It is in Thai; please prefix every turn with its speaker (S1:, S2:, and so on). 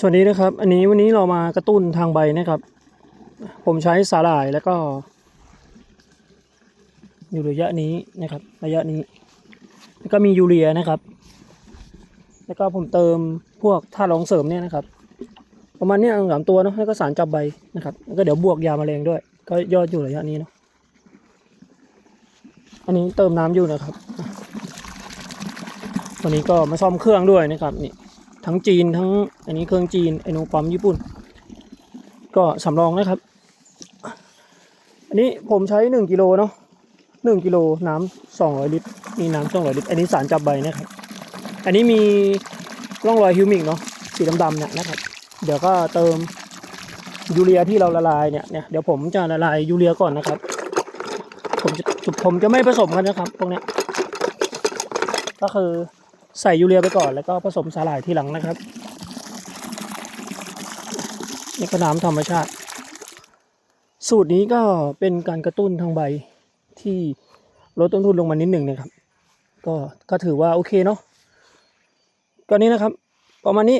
S1: สวัสดีนะครับ อันนี้วันนี้เรามากระตุ้นทางใบนะครับ ผมใช้สาหร่ายแล้วก็ อยู่ระยะนี้นะครับ ระยะนี้ แล้วก็มียูเรียนะครับ แล้วก็ผมเติมพวกธาตุรองเสริมเนี่ยนะครับ ประมาณเนี้ยสามตัวเนาะแล้วก็สารจับใบนะครับแล้วก็เดี๋ยวบวกยาแมลงด้วย ก็ยอดอยู่ระยะนี้เนาะอันนี้เติมน้ำอยู่นะครับวันนี้ก็มาซ่อมเครื่องด้วยนะครับนี่ ทั้งจีนทั้งอันนี้เครื่องจีนไอโนปั๊มญี่ปุ่น ก็สำรองนะครับ อันนี้ผมใช้หนึ่งกิโลเนาะหนึ่งกิโลน้ำสองร้อยลิตร มีน้ำสองร้อยลิตร อันนี้สารจับใบนะครับ อันนี้มีร่องรอยฮิวมิกเนาะสีดำๆเนี่ยนะครับ เดี๋ยวก็เติมยูเรียที่เราละลายเนี่ยเนี่ยเดี๋ยวผมจะละลายยูเรียก่อนนะครับ ผมจะผมจะไม่ผสมกันนะครับพวกเนี้ยก็คือ ใส่ยูเรียไปก่อนแล้วก็ผสมสาหร่ายทีหลังนะครับ นี่ก็น้ำธรรมชาติ สูตรนี้ก็เป็นการกระตุ้นทางใบที่ลดต้นทุนลงมานิดหนึ่งนะครับ ก็ก็ถือว่าโอเคเนาะก็นี้นะครับ ประมาณนี้